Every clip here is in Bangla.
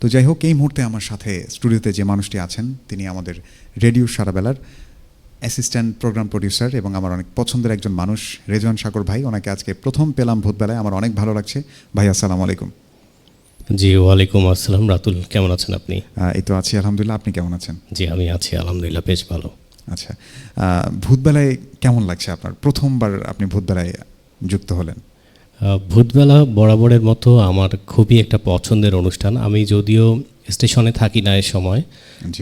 তো যাই হোক এই মুহূর্তে আমার সাথে স্টুডিওতে যে মানুষটি আছেন তিনি আমাদের রেডিও সারাবেলার অ্যাসিস্ট্যান্ট প্রোগ্রাম প্রডিউসার এবং আমার অনেক পছন্দের একজন মানুষ রেজওয়ান সাগর ভাই। ওনাকে আজকে প্রথম পেলাম ভূতবেলায় আমার অনেক ভালো লাগছে। ভাই আসসালামু আলাইকুম। জি ওয়ালাইকুম আসসালাম। রাতুল কেমন আছেন আপনি? এই তো আছি আলহামদুলিল্লাহ। আপনি কেমন আছেন? জি আমি আছি আলহামদুলিল্লাহ বেশ ভালো। আচ্ছা। ভূতবেলায় কেমন লাগছে আপনার? প্রথমবার আপনি ভূতবেলায় যুক্ত হলেন। ভূতবেলা বরাবরের মতো আমার খুবই একটা পছন্দের অনুষ্ঠান। আমি যদিও স্টেশনে থাকি না এ সময়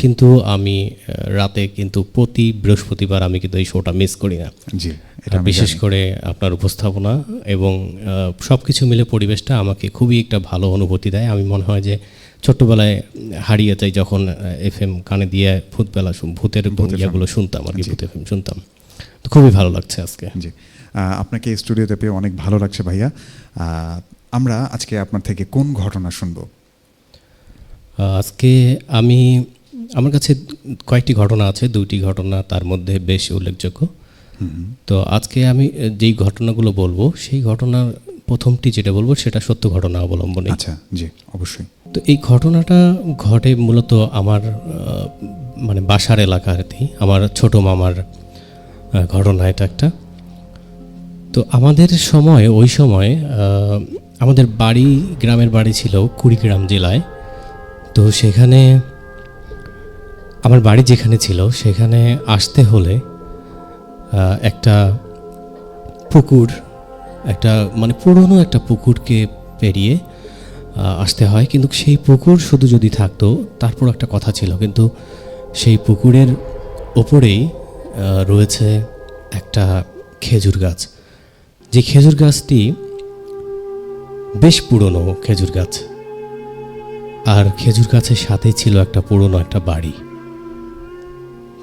কিন্তু আমি রাতে কিন্তু প্রতি বৃহস্পতিবার আমি কিন্তু এই শোটা মিস করি না। এটা বিশেষ করে আপনার উপস্থাপনা এবং সব কিছু মিলে পরিবেশটা আমাকে খুবই একটা ভালো অনুভূতি দেয়। আমি মনে হয় যে ছোট্টবেলায় হারিয়ে যাই যখন এফ এম কানে দিয়ে ভূতবেলা ভূতের ইয়েগুলো শুনতাম আর কি ভূত এফ এম শুনতাম। তো খুবই ভালো লাগছে আজকে। জি। আপনাকে স্টুডিওতে পেয়ে অনেক ভালো লাগছে ভাইয়া। আমরা আজকে আপনার থেকে কোন ঘটনা শুনব? আজকে আমি আমার কাছে কয়েকটি ঘটনা আছে দুইটি ঘটনা তার মধ্যে বেশ উল্লেখযোগ্য। তো আজকে আমি যেই ঘটনাগুলো বলব সেই ঘটনার প্রথমটি যেটা বলব সেটা সত্য ঘটনা অবলম্বনে আচ্ছা জি অবশ্যই। তো এই ঘটনাটা ঘটে মূলত আমার মানে বাসার এলাকাতেই আমার ছোট মামার ঘটনা এটা একটা। তো আমাদের সময়, ওই সময় আমাদের বাড়ি, গ্রামের বাড়ি ছিল কুড়িগ্রাম জেলায়। তো সেখানে, আমার বাড়ি যেখানে ছিল, সেখানে আসতে হলে একটা পুকুর, একটা মানে পুরনো একটা পুকুরকে পেরিয়ে আসতে হয়। কিন্তু সেই পুকুর শুধু যদি থাকতো, তারপর একটা কথা ছিল। কিন্তু সেই পুকুরের ওপরেই রয়েছে একটা খেজুর গাছ। যে খেজুর গাছটি বেশ পুরনো খেজুর গাছ আর খেজুর গাছের সাথে ছিল একটা পুরনো একটা বাড়ি।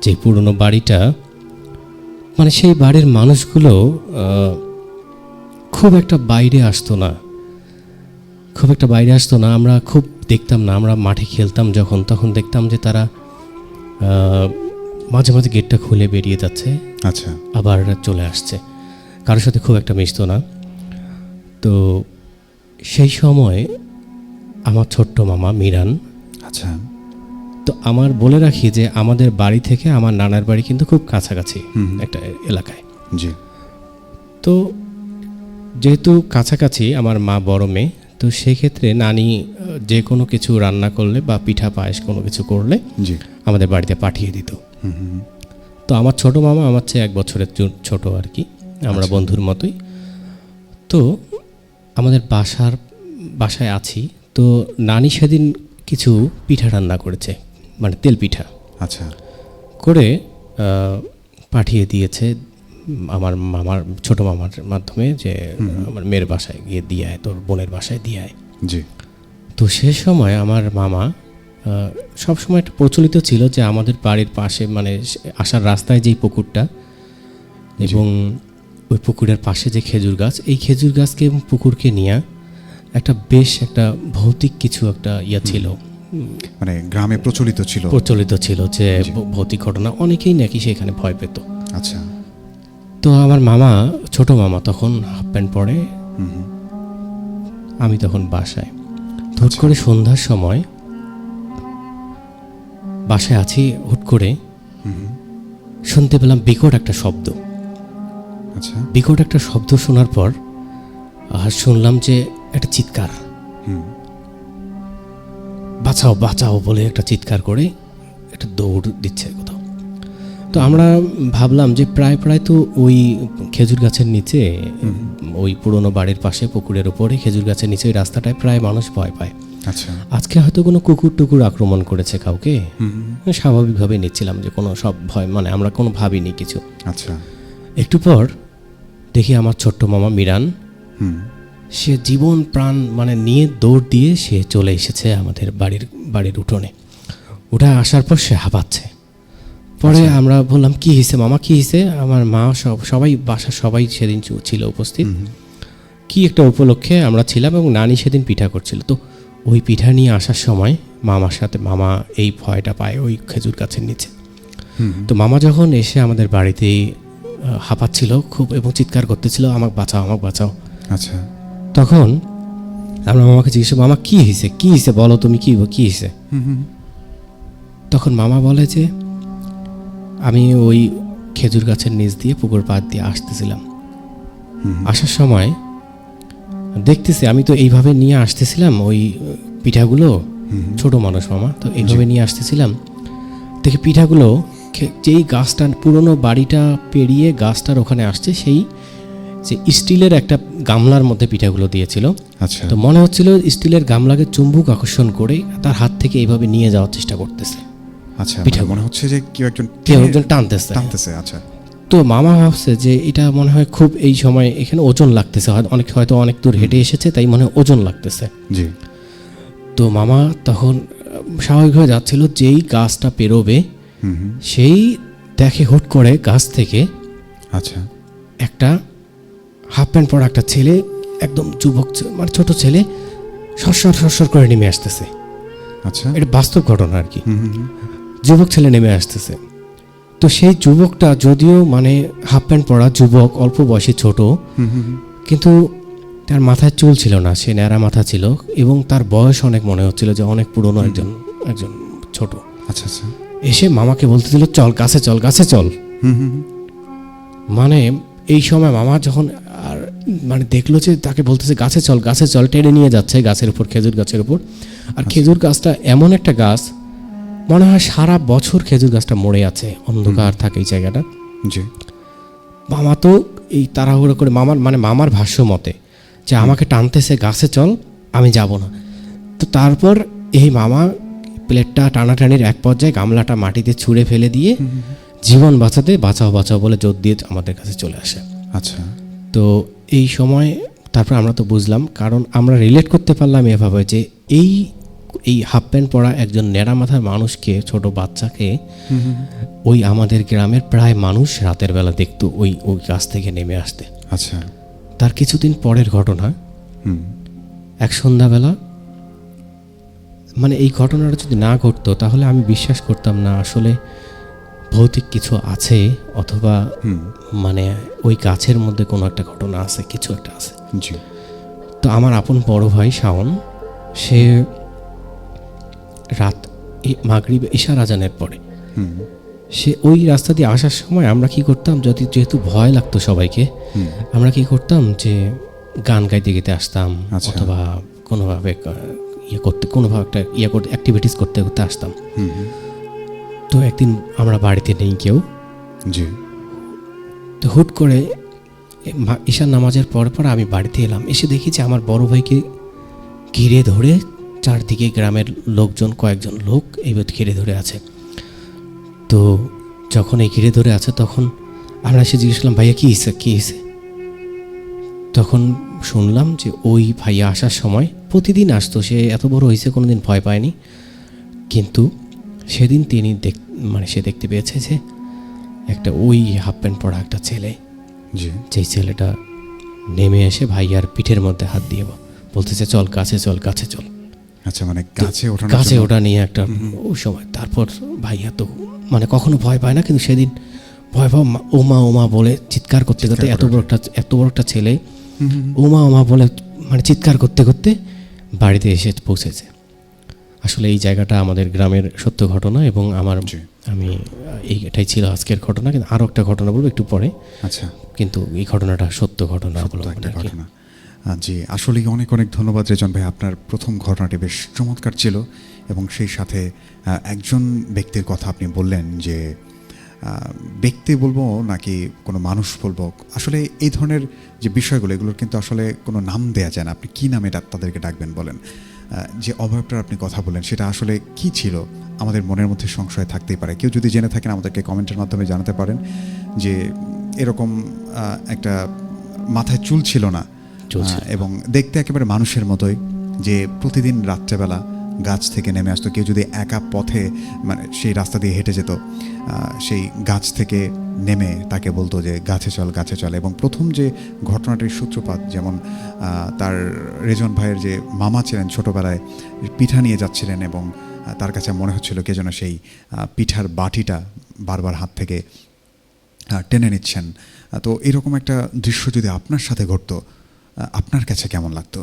যে পুরনো বাড়িটা মানে সেই বাড়ির মানুষগুলো খুব একটা বাইরে আসতো না। খুব একটা বাইরে আসতো না আমরা খুব দেখতাম না আমরা মাঠে খেলতাম যখন তখন দেখতাম যে তারা আহ, মাঝে মাঝে গেটটা খুলে বেরিয়ে যাচ্ছে। আচ্ছা। আবার চলে আসছে। কারোর সাথে খুব একটা মিশতো না। তো সেই সময় আমার ছোট্ট মামা মিরান। আচ্ছা। তো আমার বলে রাখি যে আমাদের বাড়ি থেকে আমার নানার বাড়ি কিন্তু খুব কাছাকাছি একটা এলাকায়। জি। তো যেহেতু কাছাকাছি আমার মা বড় মেয়ে তো সেক্ষেত্রে নানি যে কোনো কিছু রান্না করলে বা পিঠা পায়েস কোনো কিছু করলে আমাদের বাড়িতে পাঠিয়ে দিত। তো আমার ছোট মামা আমার চেয়ে এক বছরের ছোট আর কি। আমরা বন্ধুর মতোই। তো আমাদের বাসার বাসায় আছি। তো নানি সেদিন কিছু পিঠা রান্না করেছে মানে তেল পিঠা। আচ্ছা। করে পাঠিয়ে দিয়েছে আমার মামার ছোট মামার মাধ্যমে যে আমার মেয়ের বাসায় গিয়ে দিয়ে আয় তোর বোনের বাসায় দিয়ে আয়। জি। তো সে সময় আমার মামা সব সময় একটা প্রচলিত ছিল যে আমাদের বাড়ির পাশে মানে আসার রাস্তায় যেই পুকুরটা এবং ওই পুকুরের পাশে যে খেজুর গাছ এই খেজুর গাছকে এবং পুকুরকে নিয়ে একটা বেশ একটা ভৌতিক কিছু একটা ইয়া ছিল। মানে গ্রামে প্রচলিত ছিল। প্রচলিত ছিল যে ভৌতিক ঘটনা। অনেকেই নাকি সেখানে ভয় পেত। আচ্ছা। তো আমার মামা ছোট মামা তখন হাফ প্যান্ট পরে আমি তখন বাসায়। তো হুট করে সন্ধ্যার সময় বাসায় আছি হুট করে শুনতে পেলাম বিকট একটা শব্দ। আচ্ছা। বিকট একটা শব্দ শোনার পর আর শুনলাম যে একটা চিৎকার। বাঁচাও বাঁচাও বলে একটা চিৎকার করে একটা দৌড় দিচ্ছে কোথাও। তো আমরা ভাবলাম যে প্রায় প্রায় তো ওই খেজুর গাছের নিচে ওই পুরনো বাড়ির পাশে পুকুরের ওপরে খেজুর গাছের নিচে ওই রাস্তাটায় প্রায় মানুষ ভয় পায়। আচ্ছা। আজকে হয়তো কোনো কুকুর টুকুর আক্রমণ করেছে কাউকে। স্বাভাবিকভাবে নিচ্ছিলাম যে কোনো সব ভয় মানে আমরা কোনো ভাবিনি কিছু। আচ্ছা। একটু পর দেখি আমার ছোট্ট মামা মিরান। সে জীবন প্রাণ মানে নিয়ে দৌড় দিয়ে সে চলে এসেছে আমাদের বাড়ির বাড়ির উঠোনে। উঠে আসার পর সে হাঁপাচ্ছে। পরে আমরা বললাম কি হয়েছে মামা? কি হয়েছে আমার মা সব সবাই বাসার সবাই সেদিন ছিল উপস্থিত। কি একটা উপলক্ষে আমরা ছিলাম এবং নানি সেদিন পিঠা করছিল। তো ওই পিঠা নিয়ে আসার সময় মামার সাথে মামা এই ভয়টা পায় ওই খেজুর গাছের নিচে। তো মামা যখন এসে আমাদের বাড়িতেই আহ, হাঁপাচ্ছিল খুব এবং চিৎকার করতেছিল আমাকে বাঁচাও আমাকে বাঁচাও। আচ্ছা। তখন আমরা মামাকে জিজ্ঞেস মামা কি হয়েছে কি হয়েছে বলো তুমি কি কি হয়েছে তখন মামা বলে যে আমি ওই খেজুর গাছের নিচ দিয়ে পুকুর পাড় দিয়ে আসতেছিলাম। আসার সময় দেখতেছি আমি তো এইভাবে নিয়ে আসতেছিলাম ওই পিঠাগুলো ছোট মানুষ মামা তো এইভাবে নিয়ে আসতেছিলাম। দেখে পিঠাগুলো যেই গাছটা পুরনো বাড়িটা পেরিয়ে গাছটার ওখানে আসছে সেই যে স্টিলের একটা গামলার মধ্যে পিঠাগুলো দিয়েছিল। আচ্ছা। তো মনে হচ্ছিল স্টিলের গামলাকে চুম্বুক আকর্ষণ করে তার হাত থেকে এইভাবে নিয়ে যাওয়ার চেষ্টা করতেছে। আচ্ছা পিঠা মানে মনে হচ্ছে যে কেউ একজন কেউ একজন টানতেছে। টানতেছে আচ্ছা। তো মামা ভাবছে যে এটা মনে হয় খুব এই সময় এখানে ওজন লাগতেছে অনেক হয়তো অনেক দূর হেঁটে এসেছে তাই মনে হয় ওজন লাগতেছে। জি। তো মামা তখন স্বাভাবিকভাবে যাচ্ছিল যেই গাছটা পেরোবে সেই দেখে হুট করে গাছ থেকে আচ্ছা। একটা হাফ প্যান্ট পরা একটা ছেলে একদম যুবক মানে ছোট ছেলে সরসর সরসর করে নেমে আসতেছে। আচ্ছা। এটা বাস্তব ঘটনা আর কি। যুবক ছেলে নেমে আসতেছে। তো সেই যুবকটা যদিও মানে হাফ প্যান্ট পরা যুবক অল্প বয়সে ছোট। কিন্তু তার মাথায় চুল ছিল না সে ন্যাড়া মাথা ছিল এবং তার বয়স অনেক মনে হচ্ছিল যে অনেক পুরনো একজন একজন ছোট। আচ্ছা আচ্ছা। এসে মামাকে বলতেছিল চল কাছে চল কাছে চল। মানে এই সময় মামা যখন আর মানে দেখল যে তাকে বলতেছে গাছে চল গাছে চল টেনে নিয়ে যাচ্ছে গাছের উপর খেজুর গাছের উপর। আর খেজুর গাছটা এমন একটা গাছ মনে হয় সারা বছর খেজুর গাছটা মরে আছে অন্ধকার থাকে এই জায়গাটা। জি। মামা তো এই তাড়াহুড়ো করে মামার মানে মামার ভাষ্য মতে যে আমাকে টানতেছে গাছে চল আমি যাব না। তো তারপর এই মামা প্লেটটা টানাটানির এক পর্যায়ে গামলাটা মাটিতে ছুঁড়ে ফেলে দিয়ে জীবন বাঁচাতে বাঁচাও বাঁচাও বলে জোর দিয়ে আমাদের কাছে চলে আসে। আচ্ছা। তো এই সময় তারপর আমরা তো বুঝলাম কারণ আমরা রিলেট করতে পারলাম এভাবে যে এই এই হাফ প্যান্ট পরা একজন নেড়া মাথার মানুষকে ছোট বাচ্চাকে। ওই আমাদের গ্রামের প্রায় মানুষ রাতের বেলা দেখতো ওই ওই গাছ থেকে নেমে আসতে। আচ্ছা। তার কিছুদিন পরের ঘটনা। এক সন্ধ্যাবেলা মানে এই ঘটনাটা যদি না ঘটতো তাহলে আমি বিশ্বাস করতাম না আসলে ভৌতিক কিছু আছে অথবা মানে ওই গাছের মধ্যে কোনো একটা ঘটনা আছে কিছু একটা আছে। তো আমার আপন বড় ভাই শাওন সে রাত মাগরিব ঈশার আজানের পরে সে ওই রাস্তা দিয়ে আসার সময় আমরা কি করতাম যদি যেহেতু ভয় লাগতো সবাইকে আমরা কি করতাম যে গান গাইতে গেতে আসতাম আচ্ছা। অথবা কোনোভাবে ইয়ে করতে কোনোভাবে একটা ইয়ে করতে অ্যাক্টিভিটিস করতে করতে আসতাম। তো একদিন আমরা বাড়িতে নেই কেউ। জি। তো হুট করে ঈশান নামাজের পর পর আমি বাড়িতে এলাম। এসে দেখি যে আমার বড় ভাইকে ঘিরে ধরে চারদিকে গ্রামের লোকজন কয়েকজন লোক এইভাবে ঘিরে ধরে আছে। তো যখন এই ঘিরে ধরে আছে তখন আমরা এসে জিজ্ঞেস করলাম ভাইয়া কী হিসে কী হিসে তখন শুনলাম যে ওই ভাইয়া আসার সময় প্রতিদিন আসতো সে এত বড় হয়েছে কোনো দিন ভয় পায়নি। কিন্তু সেদিন তিনি দেখ মানে সে দেখতে পেয়েছে যে একটা ওই হাফ প্যান্ট পরা একটা ছেলে। জি। যেই ছেলেটা নেমে এসে ভাইয়ার পিঠের মধ্যে হাত দিয়ে বলতেছে চল কাছে চল কাছে চল। আচ্ছা মানে কাছে ওঠা কাছে ওটা নিয়ে একটা ওই সময় তারপর ভাইয়া তো মানে কখনো ভয় পায় না কিন্তু সেদিন ভয় ভয় ওমা ওমা বলে চিৎকার করতে করতে এত বড় একটা এত বড় একটা ছেলে ওমা ওমা বলে মানে চিৎকার করতে করতে বাড়িতে এসে পৌঁছেছে। আসলে এই জায়গাটা আমাদের গ্রামের সত্য ঘটনা এবং আমার। আমি এই এটাই ছিল আজকের ঘটনা কিন্তু আরও একটা ঘটনা বলব একটু পরে। আচ্ছা। কিন্তু এই ঘটনাটা সত্য ঘটনা ঘটনা। জি আসলেই অনেক অনেক ধন্যবাদ রেজন ভাই আপনার প্রথম ঘটনাটি বেশ চমৎকার ছিল এবং সেই সাথে একজন ব্যক্তির কথা আপনি বললেন যে ব্যক্তি বলব নাকি কোনো মানুষ বলব? আসলে এই ধরনের যে বিষয়গুলো এগুলোর কিন্তু আসলে কোনো নাম দেয়া যায় না। আপনি কী নামে তাদেরকে ডাকবেন বলেন। যে অভাবটার আপনি কথা বললেন সেটা আসলে কি ছিল? আমাদের মনের মধ্যে সংশয় থাকতেই পারে। কেউ যদি জেনে থাকেন আমাদেরকে কমেন্টের মাধ্যমে জানাতে পারেন যে এরকম একটা মাথায় চুল ছিল না। এবং দেখতে একেবারে মানুষের মতোই যে প্রতিদিন রাত্রেবেলা গাছ থেকে নেমে আসতো। কেউ যদি একা পথে মানে সেই রাস্তা দিয়ে হেঁটে যেত সেই গাছ থেকে নেমে তাকে বলতো যে, গাছে চল গাছে চল। এবং প্রথম যে ঘটনাটির সূত্রপাত, যেমন তার রেজন ভাইয়ের যে মামা ছিলেন ছোটোবেলায়, পিঠা নিয়ে যাচ্ছিলেন এবং তার কাছে মনে হচ্ছিল কে যেন সেই পিঠার বাটিটা বারবার হাত থেকে টেনে নিচ্ছেন। তো এরকম একটা দৃশ্য যদি আপনার সাথে ঘটতো আপনার কাছে কেমন লাগতো?